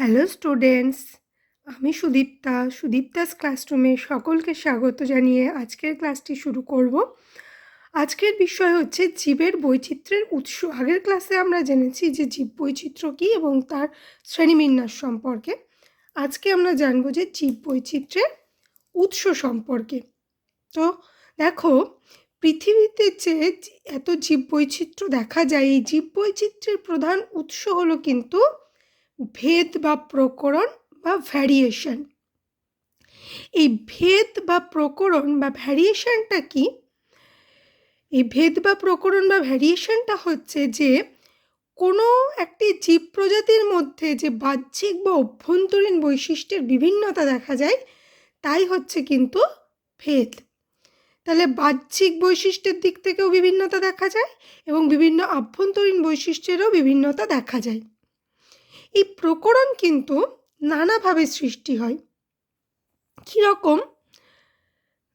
Hello students আমি সুদীপ্তা, সুদীপ্তাস ক্লাসরুমে সকলকে স্বাগত জানিয়ে আজকের ক্লাসটি শুরু করব। আজকের বিষয় হচ্ছে জীবের বৈচিত্র্যের উৎস। আগের ক্লাসে আমরা জেনেছি যে জীব বৈচিত্র্য কী এবং তার শ্রেণীবিন্যাস সম্পর্কে। আজকে আমরা জানব যে জীব বৈচিত্র্যের উৎস সম্পর্কে। তো দেখো, পৃথিবীতে যে এত জীব বৈচিত্র্য দেখা যায়, এই জীব বৈচিত্র্যের প্রধান উৎস হলো কিন্তু ভেদ বা প্রকরণ বা ভ্যারিয়েশন এই ভেদ বা প্রকরণ বা ভ্যারিয়েশনটা কি? এই ভেদ বা প্রকরণ বা ভ্যারিয়েশনটা হচ্ছে যে, কোনো একটি জীব প্রজাতির মধ্যে যে বাহ্যিক বা অভ্যন্তরীণ বৈশিষ্ট্যের বিভিন্নতা দেখা যায়, তাই হচ্ছে কিন্তু ভেদ। তাহলে বাহ্যিক বৈশিষ্ট্যের দিক থেকেও বিভিন্নতা দেখা যায় এবং বিভিন্ন আভ্যন্তরীণ বৈশিষ্ট্যেরও বিভিন্নতা দেখা যায়। এই প্রকরণ কিন্তু নানাভাবে সৃষ্টি হয়। কীরকম?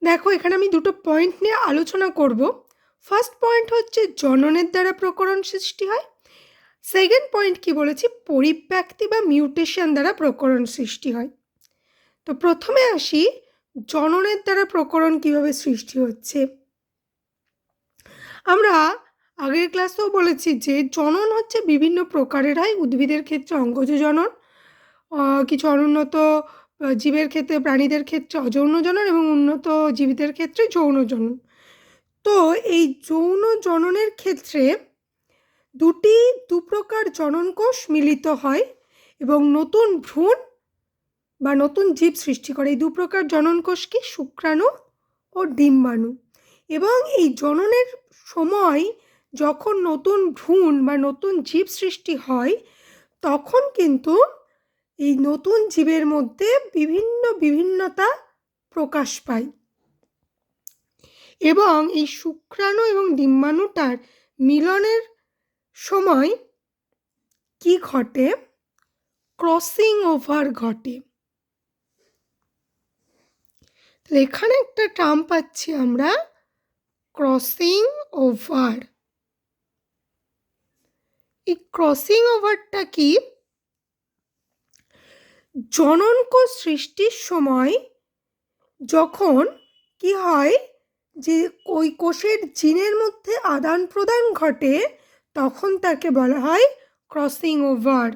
দেখো, এখানে আমি দুটো পয়েন্ট নিয়ে আলোচনা করব। ফার্স্ট পয়েন্ট হচ্ছে জননের দ্বারা প্রকরণ সৃষ্টি হয়। সেকেন্ড পয়েন্ট কি বলেছি? পরিব্যক্তি বা মিউটেশন দ্বারা প্রকরণ সৃষ্টি হয়। তো প্রথমে আসি, জননের দ্বারা প্রকরণ কীভাবে সৃষ্টি হচ্ছে? আমরা আগের ক্লাসেও বলেছি যে জনন হচ্ছে বিভিন্ন প্রকারের হয়, উদ্ভিদের ক্ষেত্রে অঙ্গজ জনন কিছু অনুন্নত জীবের ক্ষেত্রে প্রাণীদের ক্ষেত্রে অযৌন জনন এবং উন্নত জীবীদের ক্ষেত্রে যৌন জনন। তো এই যৌন জননের ক্ষেত্রে দুটি, দু প্রকার জননকোষ মিলিত হয় এবং নতুন ভ্রূণ বা নতুন জীব সৃষ্টি করে। এই দু প্রকার জননকোষ কি? শুক্রাণু ও ডিম্বাণু। এবং এই জননের সময় যখন নতুন ভ্রূণ বা নতুন জীব সৃষ্টি হয়, তখন কিন্তু এই নতুন জীবের মধ্যে বিভিন্ন বিভিন্নতা প্রকাশ পায়। এবং এই শুক্রাণু এবং ডিম্বাণুটার মিলনের সময় কি ঘটে? ক্রসিং ওভার ঘটে। এখানে একটা টার্ম পাচ্ছি আমরা, ক্রসিং ওভার। এই ক্রসিং ওভারটা কি? জননকোষ সৃষ্টির সময় যখন কি হয় যে ওই কোষের জিনের মধ্যে আদান প্রদান ঘটে, তখন তাকে বলা হয় ক্রসিং ওভার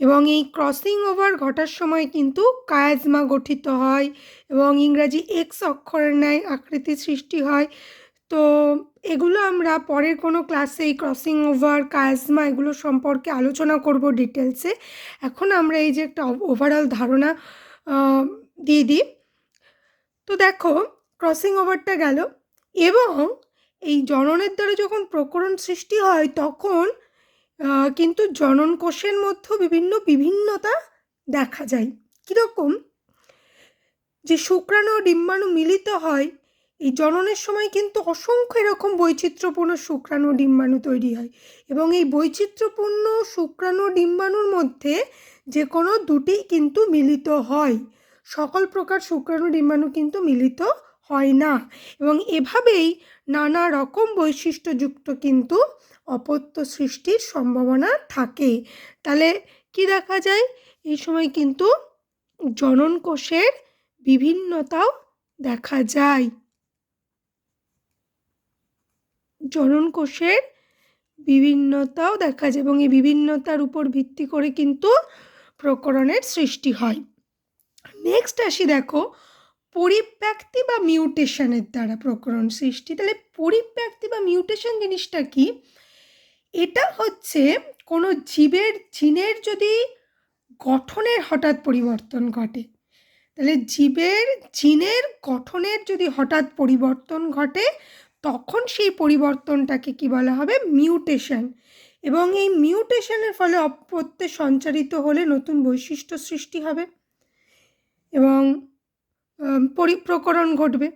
এবং এই ক্রসিং ওভার ঘটার সময় কিন্তু কায়াজমা গঠিত হয় এবং ইংরাজি এক্স অক্ষরের ন্যায় আকৃতি সৃষ্টি হয়। তো এগুলো আমরা পরের কোনো ক্লাসে এই ক্রসিং ওভার কায়াজমা এগুলো সম্পর্কে আলোচনা করব ডিটেলসে এখন আমরা এই যে একটা ওভারঅল ধারণা দিয়ে দিই। তো দেখো ক্রসিং ওভারটা গেল এবং এই জননের দ্বারা যখন প্রকরণ সৃষ্টি হয় তখন কিন্তু জনন কোষের মধ্যেও বিভিন্ন বিভিন্নতা দেখা যায়। কীরকম? যে শুক্রাণু ডিম্বাণু মিলিত হয় এই জননের সময় কিন্তু অসংখ্য এরকম বৈচিত্র্যপূর্ণ শুক্রাণু ডিম্বাণু তৈরি হয় এবং এই বৈচিত্র্যপূর্ণ শুক্রাণু ডিম্বাণুর মধ্যে যে কোনো দুটি কিন্তু মিলিত হয়। সকল প্রকার শুক্রাণু ডিম্বাণু কিন্তু মিলিত হয় না এবং এভাবেই নানা রকম বৈশিষ্ট্যযুক্ত কিন্তু অপত্য সৃষ্টির সম্ভাবনা থাকে। তাহলে কি দেখা যায়? এই সময় কিন্তু জনন কোষের বিভিন্নতাও দেখা যায়। জনন কোষের বিভিন্নতাও দেখা যায় এবং এই বিভিন্নতার উপর ভিত্তি করে কিন্তু প্রকরণের সৃষ্টি হয়। নেক্সট আসি দেখো, পরিব্যক্তি বা মিউটেশনের দ্বারা প্রকরণ সৃষ্টি। তাহলে পরিব্যক্তি বা মিউটেশন জিনিসটা কি? এটা হচ্ছে কোনো জীবের, জিনের যদি গঠনের হঠাৎ পরিবর্তন ঘটে, তাহলে জীবের, জিনের গঠনের যদি হঠাৎ পরিবর্তন ঘটে তখন সেই পরিবর্তনটাকে কি বলা হবে? মিউটেশন এবং এই মিউটেশনের ফলে অপত্যে সঞ্চারিত হলে নতুন বৈশিষ্ট্য সৃষ্টি হবে এবং পরিপ্রকরণ ঘটবে।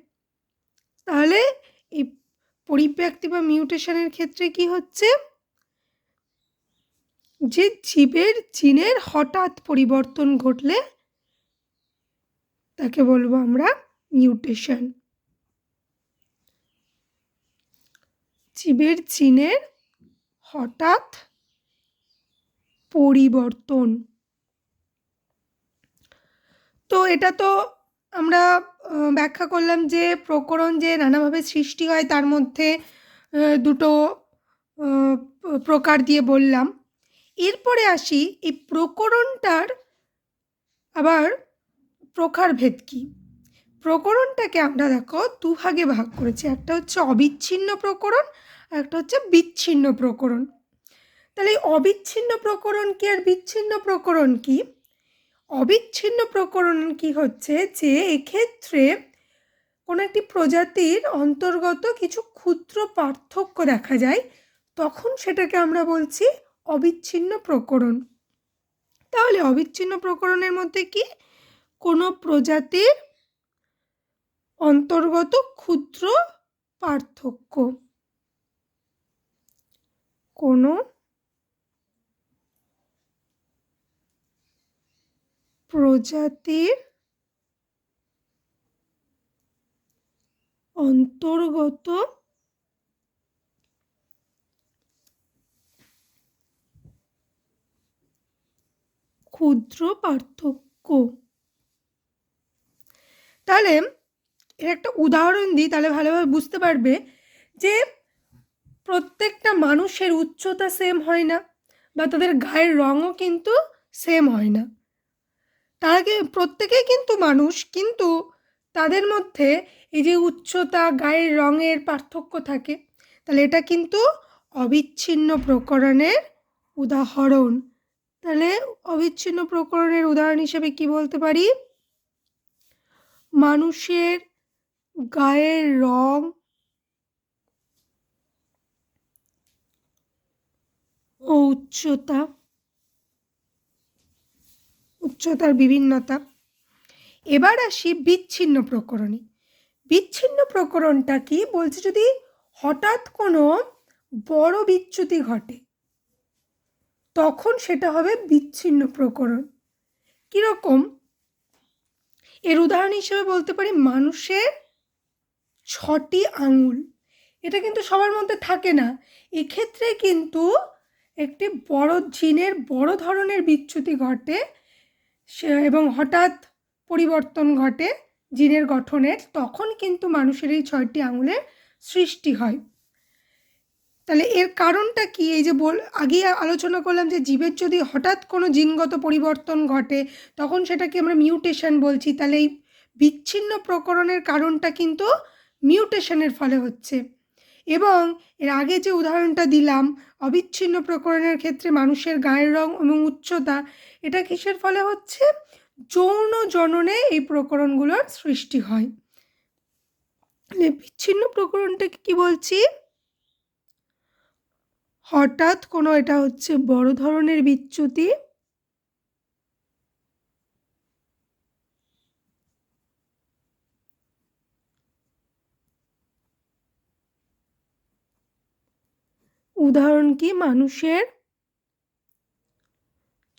তাহলে এই পরিব্যক্তি বা মিউটেশনের ক্ষেত্রে কি হচ্ছে? যে জীবের জিনের হঠাৎ পরিবর্তন ঘটলে তাকে বলব আমরা মিউটেশন জীবের চিনের হঠাৎ পরিবর্তন। তো এটা তো আমরা ব্যাখ্যা করলাম যে প্রকরণ যে নানাভাবে সৃষ্টি হয় তার মধ্যে দুটো প্রকার দিয়ে বললাম। এরপরে আসি, এই প্রকরণটার আবার প্রকারভেদ কী? প্রকরণটাকে আমরা দেখো দুভাগে ভাগ করেছি। একটা হচ্ছে অবিচ্ছিন্ন প্রকরণ, আর একটা হচ্ছে বিচ্ছিন্ন প্রকরণ। তাহলে এই অবিচ্ছিন্ন প্রকরণ কি আর বিচ্ছিন্ন প্রকরণ কি? অবিচ্ছিন্ন প্রকরণ কি হচ্ছে যে এক্ষেত্রে কোনো একটি প্রজাতির অন্তর্গত কিছু ক্ষুদ্র পার্থক্য দেখা যায়, তখন সেটাকে আমরা বলছি অবিচ্ছিন্ন প্রকরণ। তাহলে অবিচ্ছিন্ন প্রকরণের মধ্যে কি? কোনো প্রজাতির অন্তর্গত ক্ষুদ্র পার্থক্য। কোনো প্রজাতির অন্তর্গত ক্ষুদ্র পার্থক্য। তাহলে এর একটা উদাহরণ দিই, তাহলে ভালোভাবে বুঝতে পারবে যে প্রত্যেকটা মানুষের উচ্চতা সেম হয় না বা তাদের গায়ের রঙও কিন্তু সেম হয় না। তারা প্রত্যেকেই কিন্তু মানুষ, কিন্তু তাদের মধ্যে এই যে উচ্চতা, গায়ের রঙের পার্থক্য থাকে, তাহলে এটা কিন্তু অবিচ্ছিন্ন প্রকরণের উদাহরণ। তাহলে অবিচ্ছিন্ন প্রকরণের উদাহরণ হিসেবে কি বলতে পারি? মানুষের গায়ের রং ও উচ্চতা, উচ্চতার বিভিন্নতা। এবার আসি বিচ্ছিন্ন প্রকরণে। বিচ্ছিন্ন প্রকরণটা কি? বলছে যদি হঠাৎ কোনো বড় বিচ্যুতি ঘটে, তখন সেটা হবে বিচ্ছিন্ন প্রকরণ। কীরকম? এর উদাহরণ হিসেবে বলতে পারি, মানুষের ছটি আঙুল। এটা কিন্তু সবার মধ্যে থাকে না। এক্ষেত্রে কিন্তু একটি বড় জিনের বড় ধরনের বিচ্যুতি ঘটে এবং হঠাৎ পরিবর্তন ঘটে জিনের গঠনের, তখন কিন্তু মানুষের এই ছয়টি আঙুলের সৃষ্টি হয়। তাহলে এর কারণটা কি? এই যে বল আগে আলোচনা করলাম যে জীবের যদি হঠাৎ কোনো জিনগত পরিবর্তন ঘটে, তখন সেটাকে আমরা মিউটেশন বলছি। তাহলে এই বিচ্ছিন্ন প্রকরণের কারণটা কিন্তু মিউটেশনের ফলে হচ্ছে। এবং এর আগে যে উদাহরণটা দিলাম, অবিচ্ছিন্ন প্রকরণের ক্ষেত্রে মানুষের গায়ের রং এবং উচ্চতা, এটা কিসের ফলে হচ্ছে? যৌন জননে এই প্রকরণগুলোর সৃষ্টি হয়। বিচ্ছিন্ন প্রকরণটাকে কি বলছি? হঠাৎ কোনো এটা হচ্ছে বড় ধরনের বিচ্যুতি উদাহরণ কি মানুষের?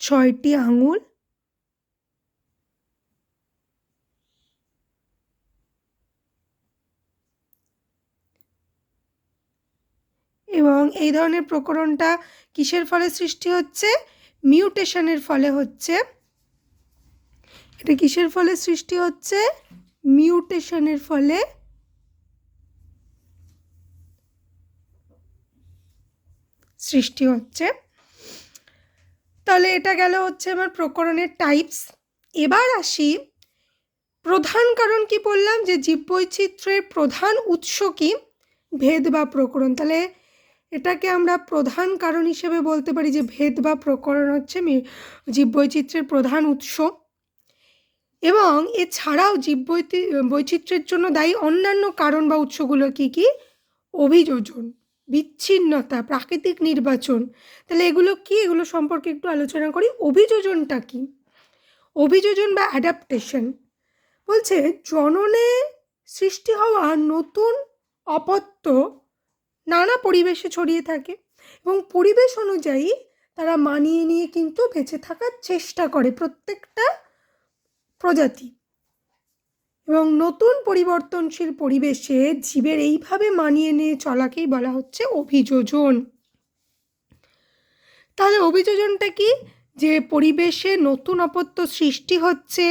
ছয়টি আঙুল। এবং এই ধরনের প্রকরণটা কিসের ফলে সৃষ্টি হচ্ছে? মিউটেশনের ফলে হচ্ছে। এটা কিসের ফলে সৃষ্টি হচ্ছে? মিউটেশনের ফলে সৃষ্টি হচ্ছে। তাহলে এটা গেল হচ্ছে আমার প্রকরণের টাইপস এবার আসি, প্রধান কারণ কি বললাম? যে জীববৈচিত্র্যের প্রধান উৎস কি? ভেদ বা প্রকরণ। তাহলে এটাকে আমরা প্রধান কারণ হিসেবে বলতে পারি যে ভেদ বা প্রকরণ হচ্ছে জীববৈচিত্র্যের প্রধান উৎস। এবং এছাড়াও জীব বৈচিত্র্যের জন্য দায়ী অন্যান্য কারণ বা উৎসগুলো কি কি? অভিযোজন। বিচ্ছিন্নতা, প্রাকৃতিক নির্বাচন। তাহলে এগুলো কি? এগুলো সম্পর্কে একটু আলোচনা করি। অভিযোজনটা কি? অভিযোজন বা অ্যাডাপ্টেশন বলছে, জননে সৃষ্টি হওয়া নতুন অপত্য নানা পরিবেশে ছড়িয়ে থাকে এবং পরিবেশ অনুযায়ী তারা মানিয়ে নিয়ে কিন্তু বেঁচে থাকার চেষ্টা করে প্রত্যেকটা প্রজাতি। এবং নতুন পরিবর্তনশীল পরিবেশে জীবের এইভাবে মানিয়ে নিয়ে চলাকেই বলা হচ্ছে অভিযোজন। তাহলে অভিযোজনটা কি? যে পরিবেশে নতুন অপত্য সৃষ্টি হচ্ছে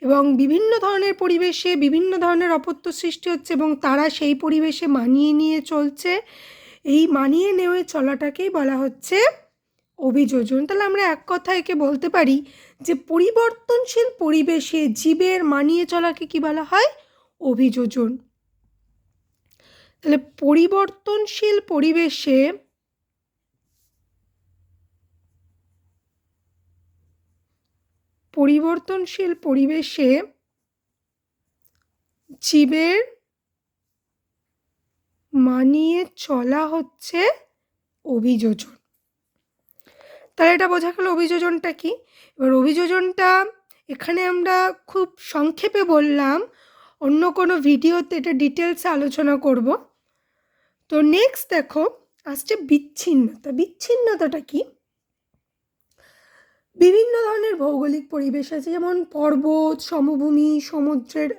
এবং বিভিন্ন ধরনের পরিবেশে বিভিন্ন ধরনের অপত্য সৃষ্টি হচ্ছে এবং তারা সেই পরিবেশে মানিয়ে নিয়ে চলছে। এই মানিয়ে নেওয়ে চলাটাকেই বলা হচ্ছে অভিযোজন। তাহলে আমরা এক কথা একে বলতে পারি যে পরিবর্তনশীল পরিবেশে জীবের মানিয়ে চলাকে কি বলা হয়? অভিযোজন। তাহলে পরিবর্তনশীল পরিবেশে পরিবর্তনশীল পরিবেশে জীবের মানিয়ে চলা হচ্ছে অভিযোজন। তাহলে এটা বোঝা গেল অভিযোজনটা কি? এবার অভিযোজনটা এখানে আমরা খুব সংক্ষেপে বললাম, অন্য কোনো ভিডিওতে এটা ডিটেলসে আলোচনা করব। তো নেক্সট দেখো, আসছে বিচ্ছিন্নতা। বিচ্ছিন্নতাটা কি? বিভিন্ন ধরনের ভৌগোলিক পরিবেশ আছে, যেমন পর্বত, সমভূমি, সমুদ্রের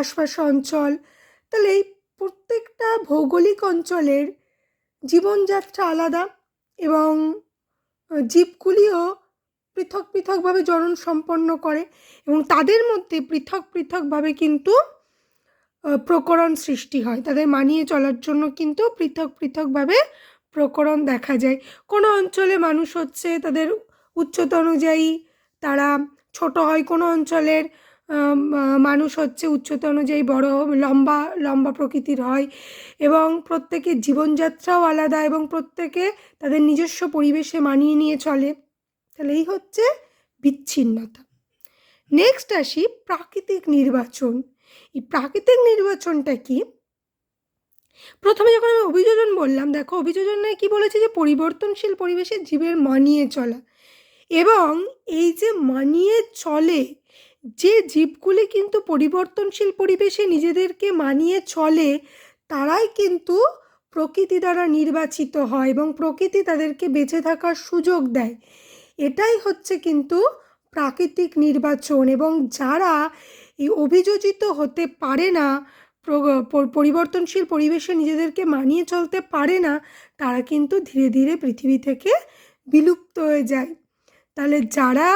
আশপাশ অঞ্চল। তাহলে এই প্রত্যেকটা ভৌগোলিক অঞ্চলের জীবনযাত্রা আলাদা এবং জীবগুলিও পৃথক পৃথকভাবে জনন সম্পন্ন করে এবং তাদের মধ্যে পৃথক পৃথকভাবে কিন্তু প্রকরণ সৃষ্টি হয়। তাদের মানিয়ে চলার জন্য কিন্তু পৃথক পৃথকভাবে প্রকরণ দেখা যায়। কোনো অঞ্চলে মানুষ হচ্ছে তাদের উচ্চতা অনুযায়ী তারা ছোট হয়, কোনো অঞ্চলের মানুষ হচ্ছে উচ্চতা অনুযায়ী বড়, লম্বা লম্বা প্রকৃতির হয় এবং প্রত্যেকের জীবনযাত্রাও আলাদা এবং প্রত্যেকে তাদের নিজস্ব পরিবেশে মানিয়ে নিয়ে চলে। তাহলে এই হচ্ছে বিচ্ছিন্নতা। নেক্সট আসি প্রাকৃতিক নির্বাচন। এই প্রাকৃতিক নির্বাচনটা কি? প্রথমে যখন আমি অভিযোজন বললাম, দেখো অভিযোজনে কি বলেছে যে পরিবর্তনশীল পরিবেশে জীবের মানিয়ে চলা। এবং এই যে মানিয়ে চলে যে জীবগুলি কিন্তু পরিবর্তনশীল পরিবেশে নিজেদেরকে মানিয়ে চলে, তারাই কিন্তু প্রকৃতি দ্বারা নির্বাচিত হয় এবং প্রকৃতি তাদেরকে বেঁচে থাকার সুযোগ দেয়। এটাই হচ্ছে কিন্তু প্রাকৃতিক নির্বাচন এবং যারা এই অভিযোজিত হতে পারে না পরিবর্তনশীল পরিবেশে নিজেদেরকে মানিয়ে চলতে পারে না, তারা কিন্তু ধীরে ধীরে পৃথিবী থেকে বিলুপ্ত হয়ে যায়। তাহলে যারা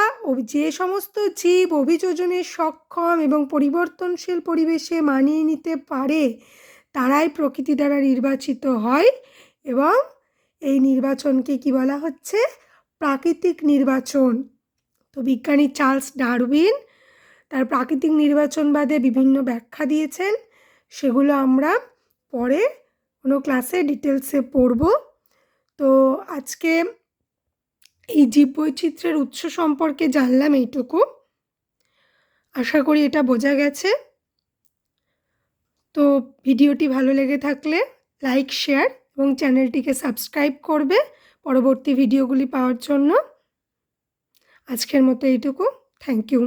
যে সমস্ত জীব অভিযোজনে সক্ষম এবং পরিবর্তনশীল পরিবেশে মানিয়ে নিতে পারে, তারাই প্রকৃতি দ্বারা নির্বাচিত হয় এবং এই নির্বাচনকে কি বলা হচ্ছে? প্রাকৃতিক নির্বাচন। তো বিজ্ঞানী চার্লস ডারউইন তার প্রাকৃতিক নির্বাচনবাদে বিভিন্ন ব্যাখ্যা দিয়েছেন। সেগুলো আমরা পরে কোনো ক্লাসে ডিটেলসে পড়ব। তো আজকে এই জীববৈচিত্র্যের উৎস সম্পর্কে জানলাম এইটুকু। আশা করি এটা বোঝা গেছে। তো ভিডিওটি ভালো লেগে থাকলে লাইক, শেয়ার এবং চ্যানেলটিকে সাবস্ক্রাইব করবে পরবর্তী ভিডিওগুলি পাওয়ার জন্য। আজকের মতো এইটুকু। Thank you.